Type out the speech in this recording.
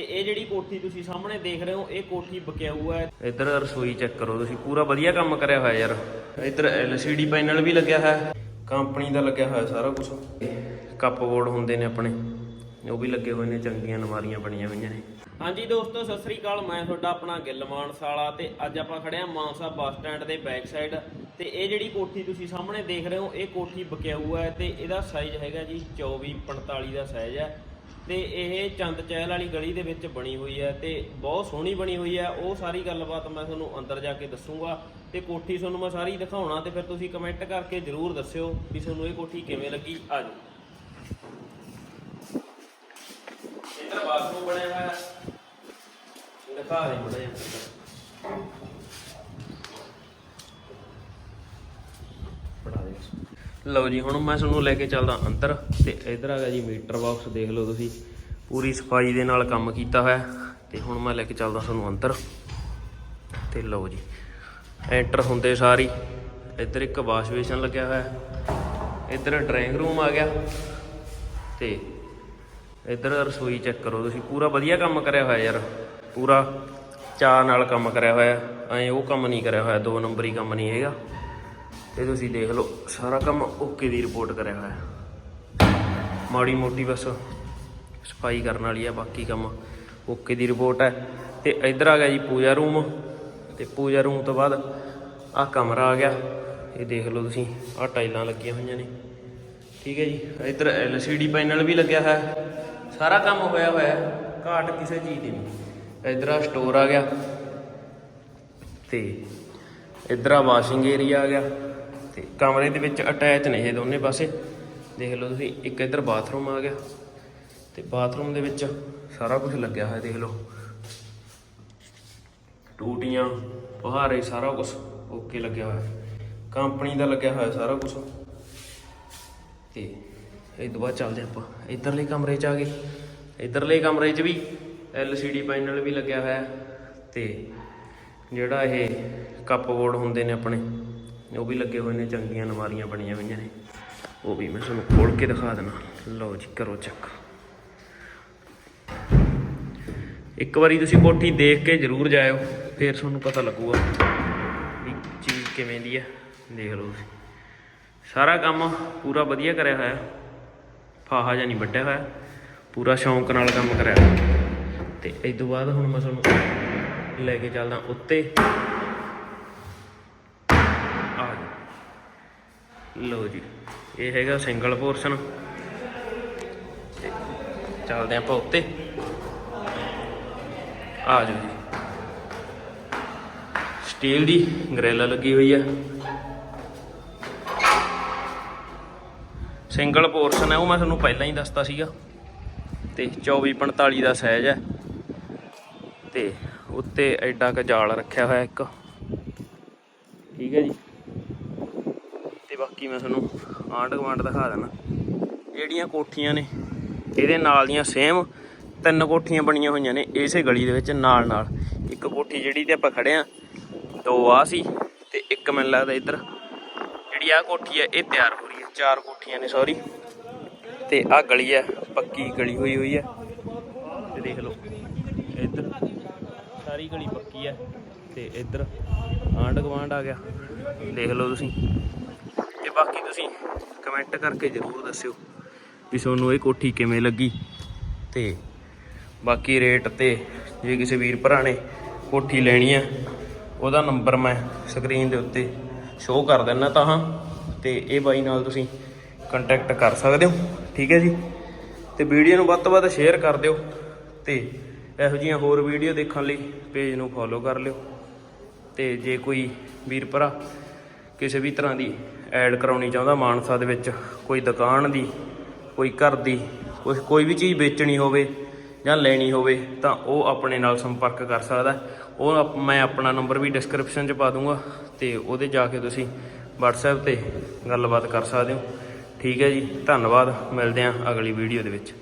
ਤੇ ਇਹ ਜਿਹੜੀ ਕੋਠੀ ਤੁਸੀਂ ਸਾਹਮਣੇ ਦੇਖ ਰਹੇ ਹੋ ਇਹ ਕੋਠੀ ਬਕਿਆਊ ਹੈ। ਇੱਧਰ ਰਸੋਈ ਚੈੱਕ ਕਰੋ ਤੁਸੀਂ ਪੂਰਾ ਵਧੀਆ ਕੰਮ ਕਰਿਆ ਹੋਇਆ ਯਾਰ। ਇੱਧਰ LCD ਪੈਨਲ ਵੀ ਲੱਗਿਆ ਹੋਇਆ ਕੰਪਨੀ ਦਾ ਲੱਗਿਆ ਹੋਇਆ ਸਾਰਾ ਕੁਝ ਕੱਪ ਬੋਰਡ ਹੁੰਦੇ ਨੇ ਆਪਣੇ ਉਹ ਵੀ ਲੱਗੇ ਹੋਏ ਨੇ ਚੰਗੀਆਂ ਨਮਾਰੀਆਂ ਬਣੀਆਂ ਹੋਈਆਂ ਨੇ। ਹਾਂਜੀ ਦੋਸਤੋ ਸਤਿ ਸ੍ਰੀ ਅਕਾਲ ਮੈਂ ਤੁਹਾਡਾ ਆਪਣਾ ਗਿੱਲ ਮਾਨਸਾਲਾ ਤੇ ਅੱਜ ਆਪਾਂ ਖੜੇ ਆ ਮਾਨਸਾ ਬੱਸ ਸਟੈਂਡ ਦੇ ਬੈਕ ਸਾਈਡ ਤੇ ਇਹ ਜਿਹੜੀ ਕੋਠੀ ਤੁਸੀਂ ਸਾਹਮਣੇ ਦੇਖ ਰਹੇ ਹੋ ਇਹ ਕੋਠੀ ਬਕਿਆਊ ਹੈ ਤੇ ਇਹਦਾ ਸਾਈਜ਼ ਹੈਗਾ ਜੀ 24 45 ਦਾ ਸਾਈਜ਼ ਹੈ। ਤੇ ਇਹ ਚੰਦ ਚਹਿਲ ਵਾਲੀ ਗਲੀ ਦੇ ਵਿੱਚ ਬਣੀ ਹੋਈ ਹੈ ਤੇ ਬਹੁਤ ਸੋਹਣੀ ਬਣੀ ਹੋਈ ਹੈ। ਉਹ ਸਾਰੀ ਗੱਲਬਾਤ ਮੈਂ ਤੁਹਾਨੂੰ ਅੰਦਰ ਜਾ ਕੇ ਦੱਸੂਗਾ ਤੇ ਕੋਠੀ ਤੁਹਾਨੂੰ ਮੈਂ ਸਾਰੀ ਦਿਖਾਉਣਾ ਤੇ ਫਿਰ ਤੁਸੀਂ ਕਮੈਂਟ ਕਰਕੇ ਜਰੂਰ ਦੱਸਿਓ ਵੀ ਤੁਹਾਨੂੰ ਇਹ ਕੋਠੀ ਕਿਵੇਂ ਲੱਗੀ। ਆ ਜਾਓ ਇੱਧਰ ਬਾਥਰੂਮ ਬਣਿਆ ਹੋਇਆ। ਦਿਖਾ ਦੇ ਬੜਾ ਲਓ ਜੀ, ਹੁਣ ਮੈਂ ਤੁਹਾਨੂੰ ਲੈ ਕੇ ਚੱਲਦਾ ਅੰਦਰ ਤੇ ਇਧਰ ਆ ਗਿਆ ਜੀ ਮੀਟਰ ਬਾਕਸ, ਦੇਖ ਲਓ ਤੁਸੀਂ। ਪੂਰੀ ਸਫ਼ਾਈ ਦੇ ਨਾਲ ਕੰਮ ਕੀਤਾ ਹੋਇਆ ਤੇ ਹੁਣ ਮੈਂ ਲੈ ਕੇ ਚੱਲਦਾ ਤੁਹਾਨੂੰ ਅੰਦਰ। ਤੇ ਲਓ ਜੀ, ਐਂਟਰ ਹੁੰਦੇ ਸਾਰੀ। ਇੱਧਰ ਇੱਕ ਵਾਸ਼ ਬੇਸਨ ਲੱਗਿਆ ਹੋਇਆ। ਇੱਧਰ ਡਰਾਇੰਗ ਰੂਮ ਆ ਗਿਆ। ਤੇ ਇੱਧਰ ਰਸੋਈ ਚੈੱਕ ਕਰੋ ਤੁਸੀਂ। ਪੂਰਾ ਵਧੀਆ ਕੰਮ ਕਰਿਆ ਹੋਇਆ ਯਾਰ। ਪੂਰਾ ਚਾਅ ਨਾਲ ਕੰਮ ਕਰਿਆ ਹੋਇਆ। ਐ ਉਹ ਕੰਮ ਨਹੀਂ ਕਰਿਆ ਹੋਇਆ, ਦੋ ਨੰਬਰੀ ਕੰਮ ਨਹੀਂ ਹੈਗਾ। ਇਹ ਤੁਸੀਂ ਦੇਖ ਲਓ, ਸਾਰਾ ਕੰਮ ਓਕੇ ਦੀ ਰਿਪੋਰਟ ਕਰਿਆ ਹੋਇਆ ਮਾੜੀ ਮੋਟੀ ਬਸ ਸਫ਼ਾਈ ਕਰਨ ਵਾਲੀ ਆ, ਬਾਕੀ ਕੰਮ ਓਕੇ ਦੀ ਰਿਪੋਰਟ ਹੈ। ਤੇ ਇੱਧਰ ਆ ਗਿਆ ਜੀ ਪੂਜਾ ਰੂਮ ਤੇ ਪੂਜਾ ਰੂਮ ਤੋਂ ਬਾਅਦ ਆਹ ਕਮਰਾ ਆ ਗਿਆ। ਇਹ ਦੇਖ ਲਓ ਤੁਸੀਂ, ਆਹ ਟਾਈਲਾਂ ਲੱਗੀਆਂ ਹੋਈਆਂ ਨੇ। ਠੀਕ ਹੈ ਜੀ, ਇੱਧਰ LCD ਪੈਨਲ ਵੀ ਲੱਗਿਆ ਹੋਇਆ ਹੈ। ਸਾਰਾ ਕੰਮ ਹੋਇਆ ਹੋਇਆ ਘਾਟ ਕਿਸੇ ਚੀਜ਼ ਦੀ ਨਹੀਂ। ਇੱਧਰ ਆ ਸਟੋਰ ਆ ਗਿਆ। ਤੇ ਇੱਧਰ ਆ ਵਾਸ਼ਿੰਗ ਏਰੀਆ ਆ ਗਿਆ। ਤੇ ਕਮਰੇ ਦੇ ਵਿੱਚ ਅਟੈਚ ਨੇ ਇਹ ਦੋਨੇ ਪਾਸੇ। ਦੇਖ ਲਓ ਤੁਸੀਂ, ਇੱਕ ਇੱਧਰ ਬਾਥਰੂਮ ਆ ਗਿਆ ਤੇ ਬਾਥਰੂਮ ਦੇ ਵਿੱਚ ਸਾਰਾ ਕੁਝ ਲੱਗਿਆ ਹੋਇਆ, ਦੇਖ ਲਓ। ਟੂਟੀਆਂ, ਫੁਹਾਰੇ, ਸਾਰਾ ਕੁਝ ਓਕੇ ਲੱਗਿਆ ਹੋਇਆ। ਕੰਪਨੀ ਦਾ ਲੱਗਿਆ ਹੋਇਆ ਸਾਰਾ ਕੁਝ ਤੇ ਇਹ ਤੋਂ ਬਾਅਦ ਚੱਲਦੇ ਆਪਾਂ ਇਧਰਲੇ ਕਮਰੇ 'ਚ ਆ ਗਏ। ਇਧਰਲੇ ਕਮਰੇ 'ਚ ਵੀ LCD ਪੈਨਲ ਵੀ ਲੱਗਿਆ ਹੋਇਆ ਤੇ ਜਿਹੜਾ ਇਹ ਕੱਪ ਬੋਰਡ ਹੁੰਦੇ ਨੇ ਆਪਣੇ। ਉਹ ਵੀ ਲੱਗੇ ਹੋਏ ਨੇ, ਚੰਗੀਆਂ ਨਮਾਰੀਆਂ ਬਣੀਆਂ ਹੋਈਆਂ ਨੇ। ਉਹ ਵੀ ਮੈਂ ਤੁਹਾਨੂੰ ਖੋਲ ਕੇ ਦਿਖਾ ਦੇਣਾ। ਲਓ ਜੀ, ਕਰੋ ਚੈੱਕ ਇੱਕ ਵਾਰੀ ਤੁਸੀਂ ਕੋਠੀ ਦੇਖ ਕੇ ਜ਼ਰੂਰ ਜਾਇਓ, ਫਿਰ ਤੁਹਾਨੂੰ ਪਤਾ ਲੱਗੂਗਾ ਵੀ ਚੀਜ਼ ਕਿਵੇਂ ਦੀ ਹੈ। ਦੇਖ ਲਓ ਤੁਸੀਂ। ਸਾਰਾ ਕੰਮ ਪੂਰਾ ਵਧੀਆ ਕਰਿਆ ਹੋਇਆ। ਫਾਹਾ ਜਾਂ ਨਹੀਂ ਵੱਢਿਆ ਹੋਇਆ। ਪੂਰਾ ਸ਼ੌਂਕ ਨਾਲ ਕੰਮ ਕਰਿਆ। ਹੋਇਆ। ਤੇ ਇਸ ਤੋਂ ਬਾਅਦ ਹੁਣ ਮੈਂ ਤੁਹਾਨੂੰ ਲੈ ਕੇ ਚੱਲਦਾ ਉੱਤੇ ਆ ਜਾਓ। ਲਓ ਜੀ, ਇਹ ਹੈਗਾ ਸਿੰਗਲ ਪੋਰਸ਼ਨ ਤੇ ਚੱਲਦੇ ਆਪਾਂ ਉੱਤੇ। ਆ ਜਾਓ ਜੀ। ਸਟੀਲ ਦੀ ਗ੍ਰਿਲ ਲੱਗੀ ਹੋਈ ਹੈ ਸਿੰਗਲ ਪੋਰਸ਼ਨ ਹੈ ਉਹ ਮੈਂ ਤੁਹਾਨੂੰ ਪਹਿਲਾਂ ਹੀ ਦੱਸਤਾ ਸੀਗਾ। ਤੇ 24 45 ਦਾ ਸਾਈਜ਼ ਹੈ ਤੇ ਉੱਤੇ ਐਡਾ ਕ ਜਾਲ ਰੱਖਿਆ ਹੋਇਆ ਇੱਕ। ਠੀਕ ਹੈ ਜੀ। ਬਾਕੀ ਮੈਂ ਤੁਹਾਨੂੰ ਆਂਢ ਗੁਆਂਢ ਦਿਖਾ ਦਿੰਦਾ ਜਿਹੜੀਆਂ ਕੋਠੀਆਂ ਨੇ, ਇਹਦੇ ਨਾਲ ਦੀਆਂ ਸੇਮ ਤਿੰਨ ਕੋਠੀਆਂ ਬਣੀਆਂ ਹੋਈਆਂ ਨੇ ਇਸੇ ਗਲੀ ਦੇ ਵਿੱਚ ਨਾਲ ਨਾਲ। ਇੱਕ ਕੋਠੀ ਜਿਹੜੀ ਤੇ ਆਪਾਂ ਖੜੇ ਆ, ਦੋ ਆ ਸੀ ਤੇ ਇੱਕ ਮੈਨੂੰ ਲੱਗਦਾ ਇੱਧਰ। ਜਿਹੜੀ ਆ ਕੋਠੀ ਹੈ ਇਹ ਤਿਆਰ ਹੋ ਰਹੀ ਹੈ ਚਾਰ ਕੋਠੀਆਂ ਨੇ ਸੌਰੀ ਤੇ ਆ ਗਲੀ ਹੈ ਪੱਕੀ ਗਲੀ ਹੋਈ ਹੋਈ ਹੈ ਤੇ ਦੇਖ ਲਓ, ਇੱਧਰ ਸਾਰੀ ਗਲੀ ਪੱਕੀ ਹੈ ਤੇ ਇੱਧਰ ਆਂਢ ਗੁਆਂਢ ਆ ਗਿਆ। ਦੇਖ ਲਓ ਤੁਸੀਂ। ਬਾਕੀ ਤੁਸੀਂ ਕਮੈਂਟ ਕਰਕੇ ਜ਼ਰੂਰ ਦੱਸਿਓ ਵੀ ਤੁਹਾਨੂੰ ਇਹ ਕੋਠੀ ਕਿਵੇਂ ਲੱਗੀ। ਤੇ ਬਾਕੀ ਰੇਟ ਤੇ ਜੇ ਕਿਸੇ ਵੀਰ ਭਰਾ ਨੇ ਕੋਠੀ ਲੈਣੀ ਆ, ਉਹਦਾ ਨੰਬਰ ਮੈਂ ਸਕਰੀਨ ਦੇ ਉੱਤੇ ਸ਼ੋਅ ਕਰ ਦਿੰਦਾ ਤਾਂ ਹਾਂ, ਤੇ ਇਹ ਬਾਈ ਨਾਲ ਤੁਸੀਂ ਕੰਟੈਕਟ ਕਰ ਸਕਦੇ ਹੋ, ਠੀਕ ਹੈ ਜੀ। ਤੇ ਵੀਡੀਓ ਨੂੰ ਵੱਧ ਤੋਂ ਵੱਧ ਸ਼ੇਅਰ ਕਰ ਦਿਓ ਤੇ ਇਹੋ ਜਿਹੀਆਂ ਹੋਰ ਵੀਡੀਓ ਦੇਖਣ ਲਈ ਪੇਜ ਨੂੰ ਫੋਲੋ ਕਰ ਲਿਓ। ਤੇ ਜੇ ਕੋਈ ਵੀਰ ਭਰਾ ਕਿਸੇ ਵੀ ਤਰ੍ਹਾਂ ਦੀ ਐਡ ਕਰਾਉਣੀ ਚਾਹੁੰਦਾ ਮਾਨਸਾ ਦੇ ਵਿੱਚ। ਕੋਈ ਦੁਕਾਨ ਦੀ, ਕੋਈ ਘਰ ਦੀ, ਕੋਈ ਕੋਈ ਵੀ ਚੀਜ਼ ਵੇਚਣੀ ਹੋਵੇ ਜਾਂ ਲੈਣੀ ਹੋਵੇ ਤਾਂ ਉਹ ਆਪਣੇ ਨਾਲ ਸੰਪਰਕ ਕਰ ਸਕਦਾ। ਉਹ ਮੈਂ ਆਪਣਾ ਨੰਬਰ ਵੀ ਡਿਸਕ੍ਰਿਪਸ਼ਨ 'ਚ ਪਾ ਦੂੰਗਾ ਤੇ ਉਹਦੇ ਜਾ ਕੇ ਤੁਸੀਂ WhatsApp ਤੇ ਗੱਲਬਾਤ ਕਰ ਸਕਦੇ ਹੋ। ਠੀਕ ਹੈ ਜੀ, ਧੰਨਵਾਦ, ਮਿਲਦੇ ਹਾਂ ਅਗਲੀ ਵੀਡੀਓ ਦੇ ਵਿੱਚ।